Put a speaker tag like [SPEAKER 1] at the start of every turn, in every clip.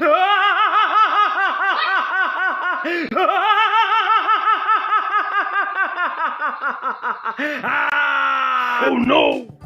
[SPEAKER 1] Ah! oh no!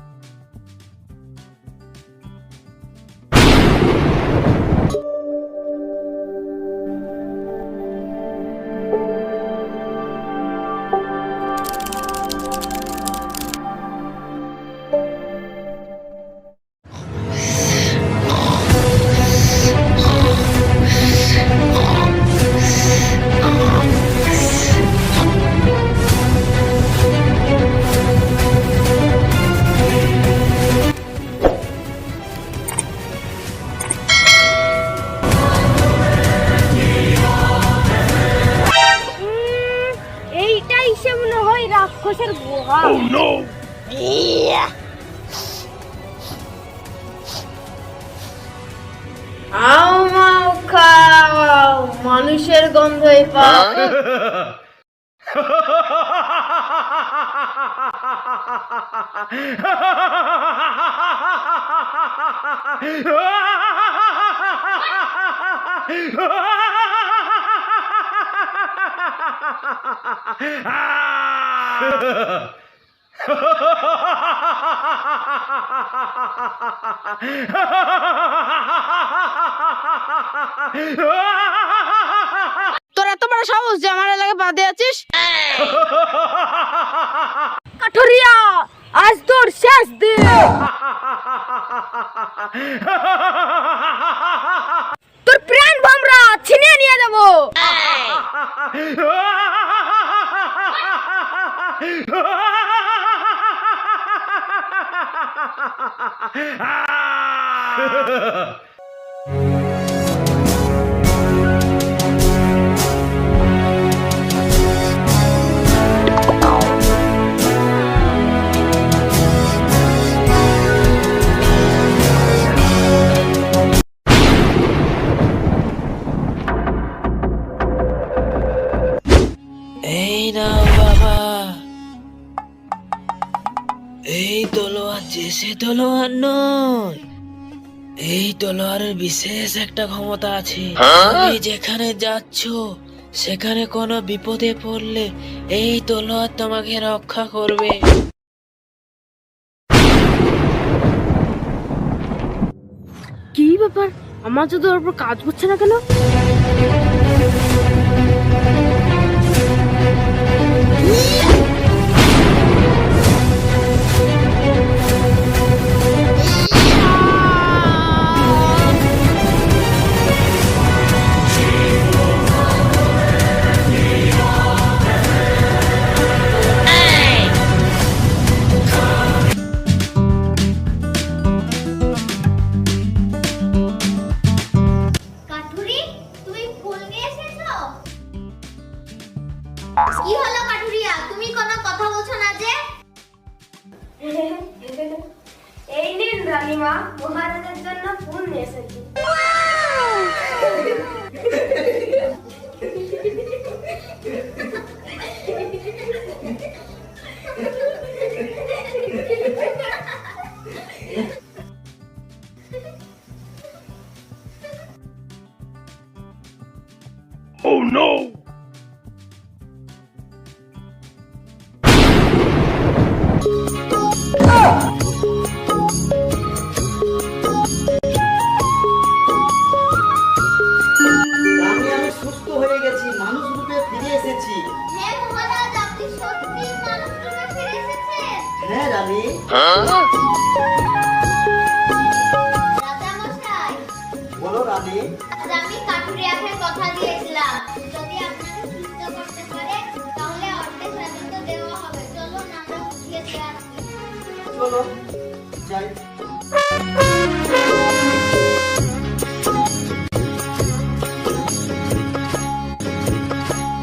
[SPEAKER 2] মনে হয় রাক্ষসের গুহা
[SPEAKER 1] Oh no!
[SPEAKER 2] আও মাও খাও মানুষের গন্ধই পাও তোর এত বড় সাহস যে আমার এলাকায় বাদে আছিস? কাঠুরিয়া আজ তোর শেষ দিন। তোর প্রাণ ভমরা ছিনিয়ে নিয়ে যাব
[SPEAKER 3] ah! Ain't no তলোয়ার যে সে তলোয়ার নয় এই তলোয়ারের বিশেষ একটা ক্ষমতা আছে। তুমি যেখানে যাচ্ছ সেখানে কোনো বিপদে পড়লে এই তলোয়ার তোমাকে রক্ষা করবে।
[SPEAKER 2] কি ব্যাপার? আমার তো তোর উপর কাজ করছে না কেন?
[SPEAKER 4] কাঠুরি কি হলো কাঠুরিয়া? তুমি কোনো কথা বলছো না যে?
[SPEAKER 2] এই নিন রানীমা মহারাজের জন্য ফুল নিয়ে এসেছি।
[SPEAKER 1] Oh no!
[SPEAKER 5] হ্যাঁ? রানী
[SPEAKER 4] রাজা মশাই
[SPEAKER 5] বলো রানী।
[SPEAKER 4] আমি কাঠুরিয়াকে কথা দিয়েছিলাম। যদি আপনাকে সুস্থ করতে পারে তাহলে অর্ধেক রাজত্ব দেওয়া হবে। চলুন আমরা উঠিয়ে
[SPEAKER 5] চলো যাই।